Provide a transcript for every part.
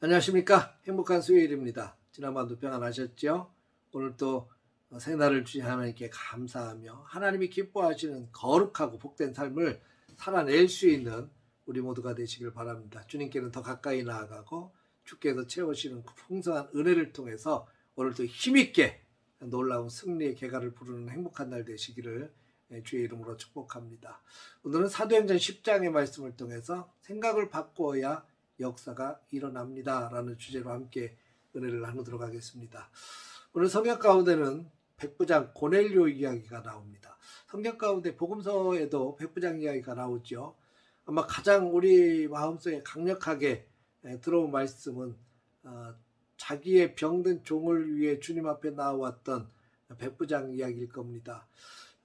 안녕하십니까. 행복한 수요일입니다. 지난번도 평안하셨죠? 오늘 또 새날을 주신 하나님께 감사하며 하나님이 기뻐하시는 거룩하고 복된 삶을 살아낼 수 있는 우리 모두가 되시길 바랍니다. 주님께는 더 가까이 나아가고 주께서 채우시는 그 풍성한 은혜를 통해서 오늘도 힘있게 놀라운 승리의 개가를 부르는 행복한 날 되시기를 예, 주의 이름으로 축복합니다. 오늘은 사도행전 10장의 말씀을 통해서 생각을 바꾸어야 역사가 일어납니다. 라는 주제로 함께 은혜를 나누도록 하겠습니다. 오늘 성경 가운데는 백부장 고넬료 이야기가 나옵니다. 성경 가운데 복음서에도 백부장 이야기가 나오죠. 아마 가장 우리 마음속에 강력하게 예, 들어온 말씀은 어, 자기의 병든 종을 위해 주님 앞에 나왔던 백부장 이야기일 겁니다.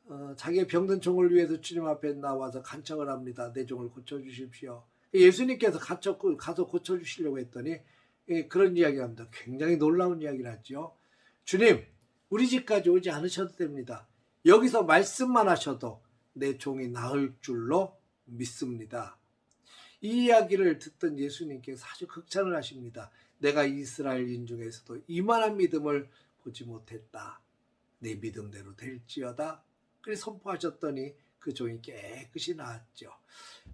어, 자기의 병든 종을 위해서 주님 앞에 나와서 간청을 합니다. 내 종을 고쳐주십시오. 예수님께서 가서, 가서 고쳐주시려고 했더니 예, 그런 이야기 합니다. 굉장히 놀라운 이야기를 하죠. 주님, 우리 집까지 오지 않으셔도 됩니다. 여기서 말씀만 하셔도 내 종이 나을 줄로 믿습니다. 이 이야기를 듣던 예수님께서 아주 극찬을 하십니다. 내가 이스라엘인 중에서도 이만한 믿음을 보지 못했다. 내 믿음대로 될지어다. 그래서 선포하셨더니 그 종이 깨끗이 나았죠.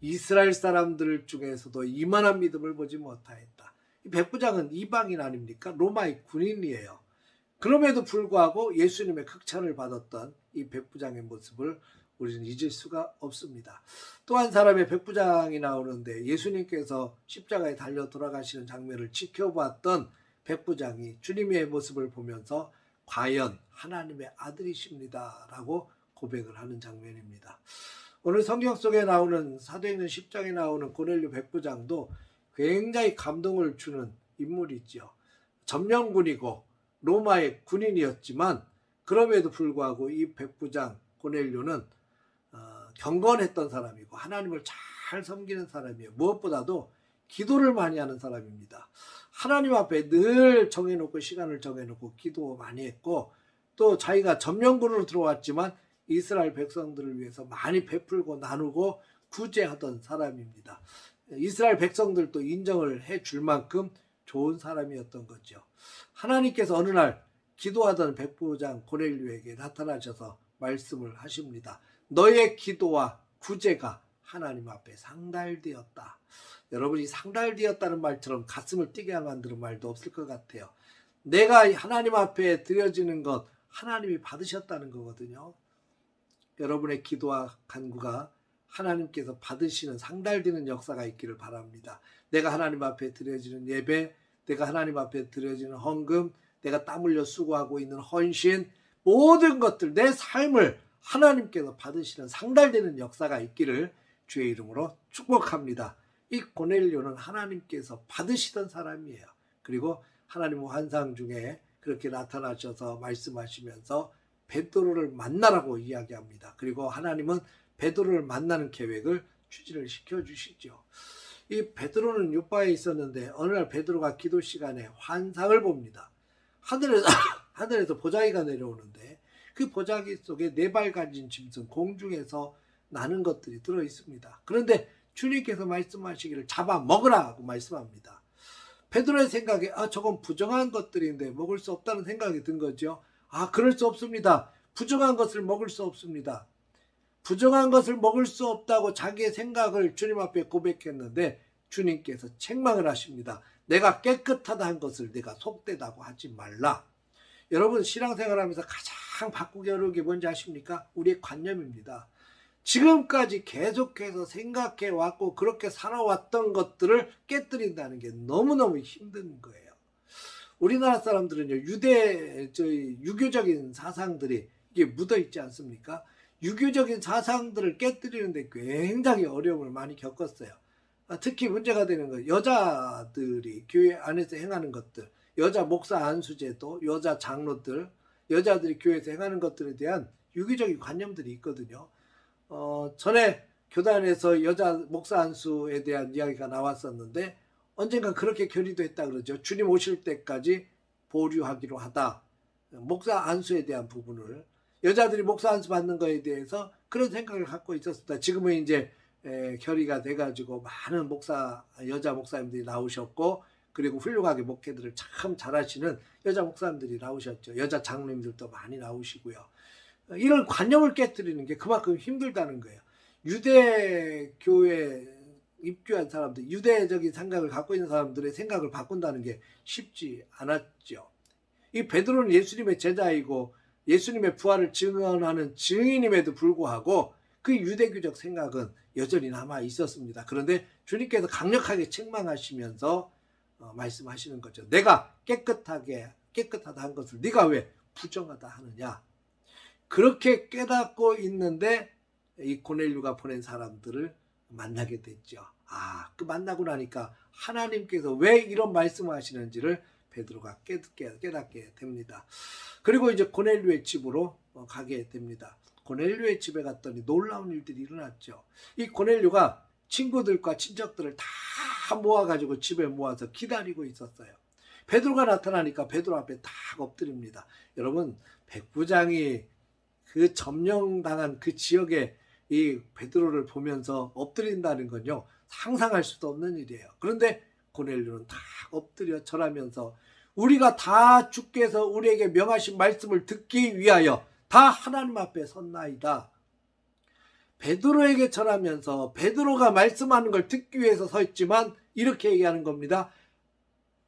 이스라엘 사람들 중에서도 이만한 믿음을 보지 못하였다. 이 백부장은 이방인 아닙니까? 로마의 군인이에요. 그럼에도 불구하고 예수님의 극찬을 받았던 이 백부장의 모습을 우리는 잊을 수가 없습니다. 또 한 사람의 백부장이 나오는데 예수님께서 십자가에 달려 돌아가시는 장면을 지켜봤던 백부장이 주님의 모습을 보면서 과연 하나님의 아들이십니다라고 고백을 하는 장면입니다. 오늘 성경 속에 나오는 사도행전 10장에 나오는 고넬료 백부장도 굉장히 감동을 주는 인물이죠. 점령군이고 로마의 군인이었지만 그럼에도 불구하고 이 백부장 고넬료는 어, 경건했던 사람이고 하나님을 잘 섬기는 사람이에요. 무엇보다도 기도를 많이 하는 사람입니다. 하나님 앞에 늘 정해놓고 시간을 정해놓고 기도 많이 했고 또 자기가 점령군으로 들어왔지만 이스라엘 백성들을 위해서 많이 베풀고 나누고 구제하던 사람입니다. 이스라엘 백성들도 인정을 해 줄 만큼 좋은 사람이었던 거죠. 하나님께서 어느 날 기도하던 백부장 고넬류에게 나타나셔서 말씀을 하십니다. 너의 기도와 구제가 하나님 앞에 상달되었다. 여러분이 상달되었다는 말처럼 가슴을 뛰게 만드는 말도 없을 것 같아요. 내가 하나님 앞에 드려지는 것 하나님이 받으셨다는 거거든요. 여러분의 기도와 간구가 하나님께서 받으시는 상달되는 역사가 있기를 바랍니다. 내가 하나님 앞에 드려지는 예배, 내가 하나님 앞에 드려지는 헌금, 내가 땀 흘려 수고하고 있는 헌신, 모든 것들, 내 삶을 하나님께서 받으시는 상달되는 역사가 있기를 주의 이름으로 축복합니다. 이 고넬료는 하나님께서 받으시던 사람이에요. 그리고 하나님 환상 중에 그렇게 나타나셔서 말씀하시면서 베드로를 만나라고 이야기합니다. 그리고 하나님은 베드로를 만나는 계획을 추진을 시켜 주시죠. 이 베드로는 요바에 있었는데 어느 날 베드로가 기도 시간에 환상을 봅니다. 하늘에서 하늘에서 보자기가 내려오는데 그 보자기 속에 네 발 가진 짐승 공중에서 나는 것들이 들어 있습니다. 그런데 주님께서 말씀하시기를 잡아 먹으라고 말씀합니다. 베드로의 생각에 아 저건 부정한 것들인데 먹을 수 없다는 생각이 든 거죠. 아 그럴 수 없습니다. 부정한 것을 먹을 수 없습니다. 부정한 것을 먹을 수 없다고 자기의 생각을 주님 앞에 고백했는데 주님께서 책망을 하십니다. 내가 깨끗하다 한 것을 내가 속되다고 하지 말라. 여러분 신앙생활하면서 가장 바꾸기 어려운 게 뭔지 아십니까? 우리의 관념입니다. 지금까지 계속해서 생각해 왔고 그렇게 살아왔던 것들을 깨뜨린다는 게 너무너무 힘든 거예요. 우리나라 사람들은요 유대 저희 유교적인 사상들이 이게 묻어 있지 않습니까? 유교적인 사상들을 깨뜨리는데 굉장히 어려움을 많이 겪었어요. 아, 특히 문제가 되는 거 여자들이 교회 안에서 행하는 것들, 여자 목사 안수제도, 여자 장로들, 여자들이 교회에서 행하는 것들에 대한 유교적인 관념들이 있거든요. 어, 전에 교단에서 여자 목사 안수에 대한 이야기가 나왔었는데 언젠가 그렇게 결의도 했다 그러죠. 주님 오실 때까지 보류하기로 하다. 목사 안수에 대한 부분을 여자들이 목사 안수 받는 거에 대해서 그런 생각을 갖고 있었습니다. 지금은 이제 에, 결의가 돼가지고 많은 목사 여자 목사님들이 나오셨고 그리고 훌륭하게 목회들을 참 잘하시는 여자 목사님들이 나오셨죠. 여자 장로님들도 많이 나오시고요. 어, 이런 관념을 깨뜨리는 게 그만큼 힘들다는 거예요. 유대 교회 입교한 사람들, 유대적인 생각을 갖고 있는 사람들의 생각을 바꾼다는 게 쉽지 않았죠. 이 베드로는 예수님의 제자이고 예수님의 부활을 증언하는 증인임에도 불구하고 그 유대교적 생각은 여전히 남아 있었습니다. 그런데 주님께서 강력하게 책망하시면서 어, 말씀하시는 거죠. 내가 깨끗하게 깨끗하다 한 것을 네가 왜 부정하다 하느냐? 그렇게 깨닫고 있는데 이 고넬류가 보낸 사람들을 만나게 됐죠. 아, 그 만나고 나니까 하나님께서 왜 이런 말씀을 하시는지를 베드로가 깨닫게, 깨닫게 됩니다. 그리고 이제 고넬류의 집으로 어, 가게 됩니다. 고넬류의 집에 갔더니 놀라운 일들이 일어났죠. 이 고넬류가 친구들과 친척들을 다 모아가지고 집에 모아서 기다리고 있었어요. 베드로가 나타나니까 베드로 앞에 다 엎드립니다. 여러분 백부장이 그 점령당한 그 지역에 이 베드로를 보면서 엎드린다는 건요 상상할 수도 없는 일이에요. 그런데 고넬료는 다 엎드려 절하면서 우리가 다 주께서 우리에게 명하신 말씀을 듣기 위하여 다 하나님 앞에 섰나이다. 베드로에게 절하면서 베드로가 말씀하는 걸 듣기 위해서 서 있지만 이렇게 얘기하는 겁니다.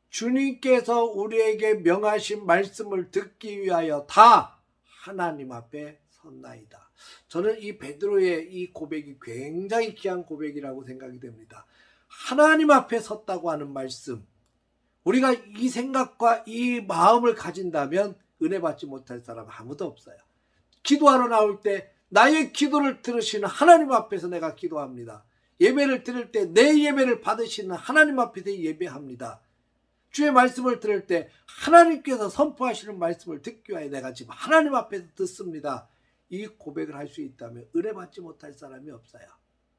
주님께서 우리에게 명하신 말씀을 듣기 위하여 다 하나님 앞에 섰나이다. 저는 이 베드로의 이 고백이 굉장히 귀한 고백이라고 생각이 됩니다. 하나님 앞에 섰다고 하는 말씀. 우리가 이 생각과 이 마음을 가진다면 은혜 받지 못할 사람 아무도 없어요. 기도하러 나올 때 나의 기도를 들으시는 하나님 앞에서 내가 기도합니다. 예배를 드릴 때 내 예배를 받으시는 하나님 앞에서 예배합니다. 주의 말씀을 들을 때 하나님께서 선포하시는 말씀을 듣기 위하여 내가 지금 하나님 앞에서 듣습니다. 이 고백을 할 수 있다면 은혜 받지 못할 사람이 없어요.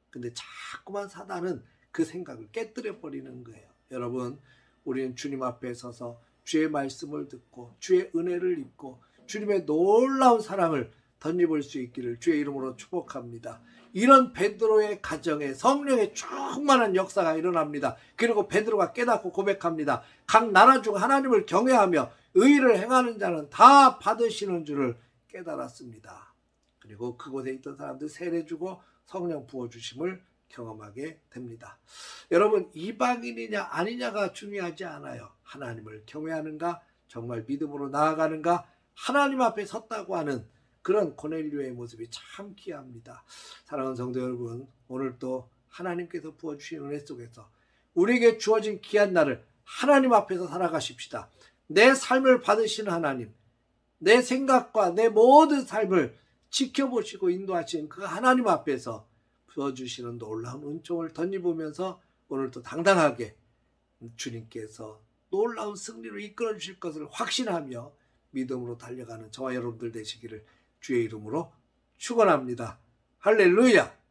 근데 자꾸만 사단은 그 생각을 깨뜨려 버리는 거예요. 여러분, 우리는 주님 앞에 서서 주의 말씀을 듣고 주의 은혜를 입고 주님의 놀라운 사랑을 덧입을 수 있기를 주의 이름으로 축복합니다. 이런 베드로의 가정에 성령의 충만한 역사가 일어납니다. 그리고 베드로가 깨닫고 고백합니다. 각 나라 중 하나님을 경외하며 의를 행하는 자는 다 받으시는 줄을 깨달았습니다. 그리고 그곳에 있던 사람들 세례 주고 성령 부어 주심을 경험하게 됩니다. 여러분 이방인이냐 아니냐가 중요하지 않아요. 하나님을 경외하는가 정말 믿음으로 나아가는가 하나님 앞에 섰다고 하는 그런 고넬료의 모습이 참 귀합니다. 사랑하는 성도 여러분, 오늘 또 하나님께서 부어주신 은혜 속에서 우리에게 주어진 귀한 날을 하나님 앞에서 살아가십시다. 내 삶을 받으시는 하나님, 내 생각과 내 모든 삶을 지켜보시고 인도하신 그 하나님 앞에서 부어주시는 놀라운 은총을 덧입으면서 오늘도 당당하게 주님께서 놀라운 승리로 이끌어 주실 것을 확신하며 믿음으로 달려가는 저와 여러분들 되시기를 주의 이름으로 축원합니다. 할렐루야.